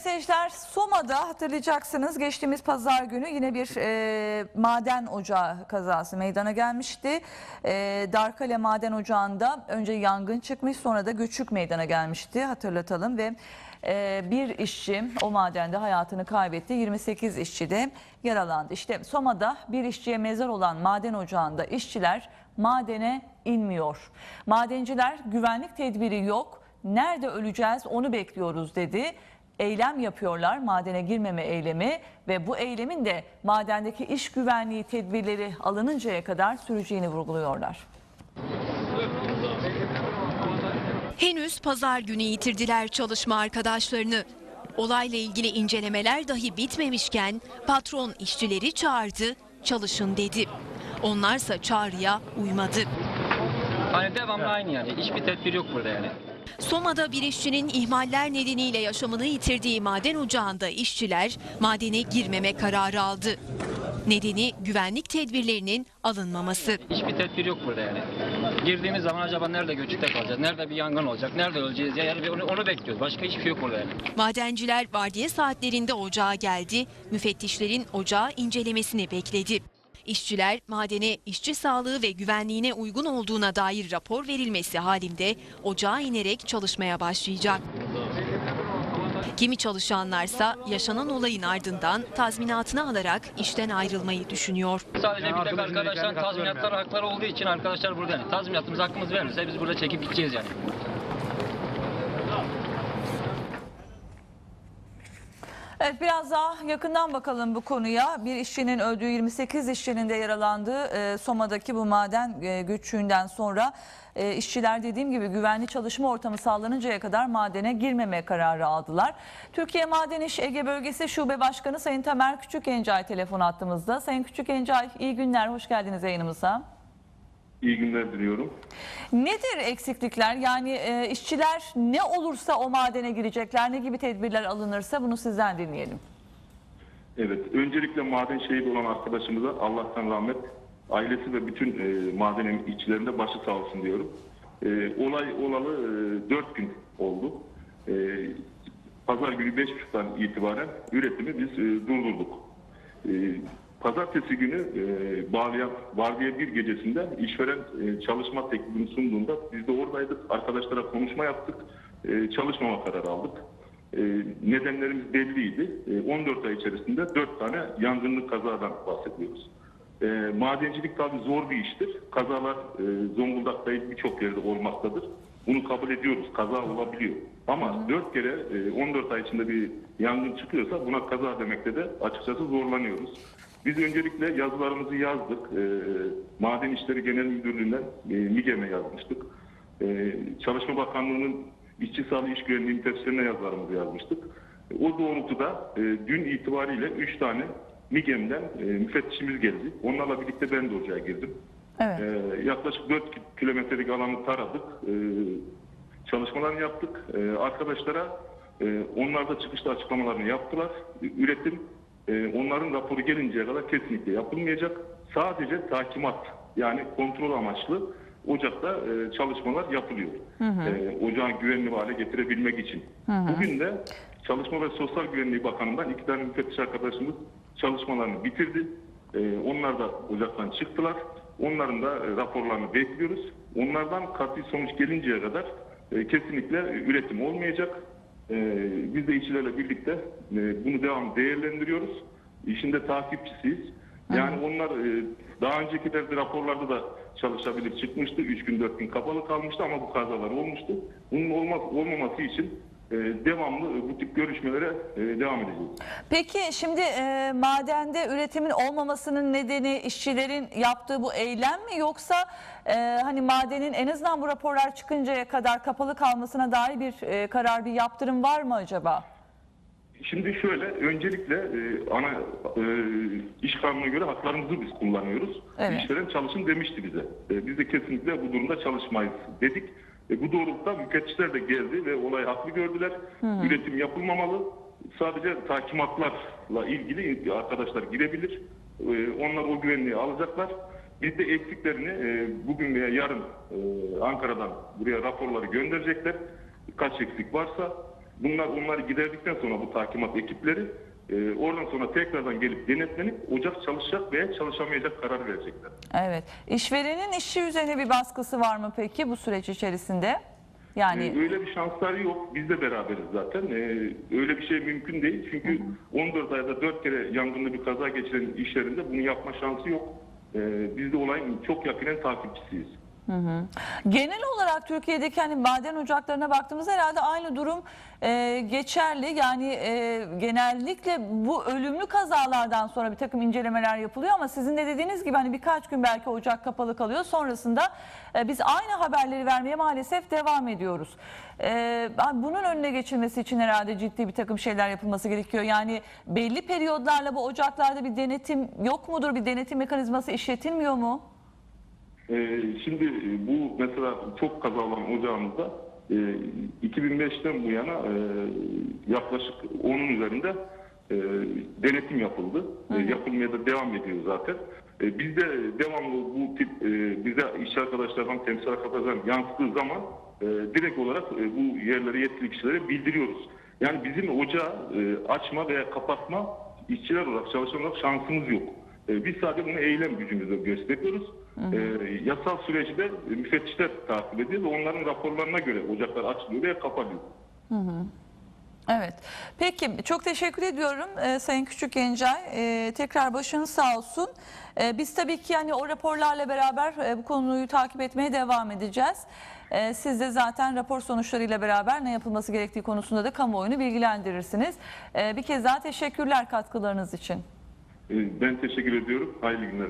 seyirciler Soma'da hatırlayacaksınız geçtiğimiz pazar günü yine bir e, maden ocağı kazası meydana gelmişti. E, Darkale Maden Ocağı'nda önce yangın çıkmış sonra da göçük meydana gelmişti hatırlatalım ve e, bir işçi o madende hayatını kaybetti 28 işçi de yaralandı. İşte Soma'da bir işçiye mezar olan maden ocağında işçiler madene inmiyor. Madenciler güvenlik tedbiri yok nerede öleceğiz onu bekliyoruz dedi eylem yapıyorlar madene girmeme eylemi ve bu eylemin de madendeki iş güvenliği tedbirleri alınıncaya kadar süreceğini vurguluyorlar. Henüz pazar günü yitirdiler çalışma arkadaşlarını. Olayla ilgili incelemeler dahi bitmemişken patron işçileri çağırdı, çalışın dedi. Onlarsa çağrıya uymadı. Hani devamlı aynı yani. Hiçbir tedbir yok burada yani. Soma'da bir işçinin ihmaller nedeniyle yaşamını yitirdiği maden ocağında işçiler madene girmeme kararı aldı. Nedeni güvenlik tedbirlerinin alınmaması. Hiçbir tedbir yok burada yani. Girdiğimiz zaman acaba nerede göçükte kalacağız? Nerede bir yangın olacak? Nerede öleceğiz? Ya yani onu, onu bekliyoruz. Başka hiçbir şey yok burada yani. Madenciler vardiya saatlerinde ocağa geldi. Müfettişlerin ocağı incelemesini bekledi. İşçiler madene işçi sağlığı ve güvenliğine uygun olduğuna dair rapor verilmesi halinde ocağa inerek çalışmaya başlayacak. Kimi çalışanlarsa yaşanan olayın ardından tazminatını alarak işten ayrılmayı düşünüyor. Sadece bir tek arkadaşların tazminatları hakları olduğu için arkadaşlar burada yani. Tazminatımız hakkımız verirse biz burada çekip gideceğiz yani. Evet biraz daha yakından bakalım bu konuya. Bir işçinin öldüğü 28 işçinin de yaralandığı e, Soma'daki bu maden e, göçüğünden sonra e, işçiler dediğim gibi güvenli çalışma ortamı sağlanıncaya kadar madene girmeme kararı aldılar. Türkiye Maden İş Ege Bölgesi Şube Başkanı Sayın Tamer Küçükencay telefon attığımızda. Sayın Küçükencay iyi günler, hoş geldiniz yayınımıza. İyi günler diliyorum. Nedir eksiklikler? Yani e, işçiler ne olursa o madene girecekler, ne gibi tedbirler alınırsa bunu sizden dinleyelim. Evet, öncelikle maden şehit olan arkadaşımıza Allah'tan rahmet, ailesi ve bütün e, maden işçilerinde başı sağ olsun diyorum. E, olay olalı e, 4 gün oldu. E, Pazar günü 5.30'dan itibaren üretimi biz e, durdurduk. E, Pazartesi günü e, bağlayan vardiya bir gecesinde işveren e, çalışma teklifini sunduğunda biz de oradaydık. Arkadaşlara konuşma yaptık. E, çalışmama kararı aldık. E, nedenlerimiz belliydi. E, 14 ay içerisinde 4 tane yangınlı kazadan bahsediyoruz. E, madencilik tabii zor bir iştir. Kazalar e, Zonguldak'ta birçok yerde olmaktadır. Bunu kabul ediyoruz. Kaza olabiliyor. Ama 4 kere e, 14 ay içinde bir yangın çıkıyorsa buna kaza demekte de açıkçası zorlanıyoruz. Biz öncelikle yazılarımızı yazdık. E, Maden İşleri Genel Müdürlüğü'nden e, MİGEM'e yazmıştık. E, Çalışma Bakanlığı'nın İşçi Sağlığı İş Güvenliği Müfettişlerine yazılarımızı yazmıştık. E, O doğrultuda e, dün itibariyle 3 tane MİGEM'den e, müfettişimiz geldi. Onlarla birlikte ben de ocağa girdim. Evet. Ee, yaklaşık 4 kilometrelik alanı taradık. Ee, çalışmalarını yaptık. Ee, arkadaşlara e, onlar da çıkışta açıklamalarını yaptılar. Üretim e, onların raporu gelinceye kadar kesinlikle yapılmayacak. Sadece takimat yani kontrol amaçlı ocakta e, çalışmalar yapılıyor. E, ocağın güvenli hale getirebilmek için. Bugün de Çalışma ve Sosyal Güvenliği Bakanı'ndan iki tane müfettiş arkadaşımız çalışmalarını bitirdi. E, onlar da ocaktan çıktılar. Onların da e, raporlarını bekliyoruz. Onlardan katli sonuç gelinceye kadar e, kesinlikle üretim olmayacak. E, biz de işçilerle birlikte e, bunu devam değerlendiriyoruz. İşin de takipçisiyiz. Yani onlar e, daha öncekilerde raporlarda da çalışabilir çıkmıştı. 3 gün 4 gün kapalı kalmıştı ama bu kazalar olmuştu. Bunun olmaz, olmaması için devamlı e, bu tip görüşmelere e, devam edeceğiz. Peki şimdi e, madende üretimin olmamasının nedeni işçilerin yaptığı bu eylem mi yoksa e, hani madenin en azından bu raporlar çıkıncaya kadar kapalı kalmasına dair bir e, karar bir yaptırım var mı acaba? Şimdi şöyle, öncelikle e, ana e, iş kanununa göre haklarımızı biz kullanıyoruz. Evet. İşveren çalışın demişti bize. E, biz de kesinlikle bu durumda çalışmayız dedik. E, bu doğrultuda müfettişler de geldi ve olayı haklı gördüler. Üretim yapılmamalı. Sadece takimatlarla ilgili arkadaşlar girebilir. E, onlar o güvenliği alacaklar. Biz de eksiklerini e, bugün veya yarın e, Ankara'dan buraya raporları gönderecekler. Kaç eksik varsa Bunlar onları giderdikten sonra bu takimat ekipleri e, oradan sonra tekrardan gelip denetlenip ocak çalışacak veya çalışamayacak karar verecekler. Evet. İşverenin işçi üzerine bir baskısı var mı peki bu süreç içerisinde? Yani Ee, öyle bir şansları yok. Biz de beraberiz zaten. Ee, öyle bir şey mümkün değil. Çünkü 14 ayda 4 kere yangınlı bir kaza geçiren iş yerinde bunu yapma şansı yok. Ee, biz de olayın çok yakinen takipçisiyiz. Genel olarak Türkiye'deki hani maden ocaklarına baktığımızda herhalde aynı durum e, geçerli. Yani e, genellikle bu ölümlü kazalardan sonra bir takım incelemeler yapılıyor ama sizin de dediğiniz gibi hani birkaç gün belki ocak kapalı kalıyor. Sonrasında e, biz aynı haberleri vermeye maalesef devam ediyoruz. E, bunun önüne geçilmesi için herhalde ciddi bir takım şeyler yapılması gerekiyor. Yani belli periyodlarla bu ocaklarda bir denetim yok mudur? Bir denetim mekanizması işletilmiyor mu? Ee, şimdi e, bu mesela çok kaza olan ocağımızda e, 2005'ten bu yana e, yaklaşık onun üzerinde e, denetim yapıldı. E, yapılmaya da devam ediyor zaten. E, biz de devamlı bu tip e, bize iş arkadaşlardan, temsil arkadaşlardan yansıdığı zaman e, direkt olarak e, bu yerleri yetkili kişilere bildiriyoruz. Yani bizim ocağı e, açma veya kapatma işçiler olarak, çalışan olarak şansımız yok. E, Biz sadece bunu eylem gücümüzle gösteriyoruz. E, yasal süreci de müfettişler takip ediyor ve onların raporlarına göre ocaklar açılıyor veya kapanıyor. Evet. Peki çok teşekkür ediyorum e, Sayın Küçük Gencay. E, tekrar başınız sağ olsun. E, biz tabii ki yani o raporlarla beraber e, bu konuyu takip etmeye devam edeceğiz. E, siz de zaten rapor sonuçlarıyla beraber ne yapılması gerektiği konusunda da kamuoyunu bilgilendirirsiniz. E, bir kez daha teşekkürler katkılarınız için. E, Ben teşekkür ediyorum. Hayırlı günler.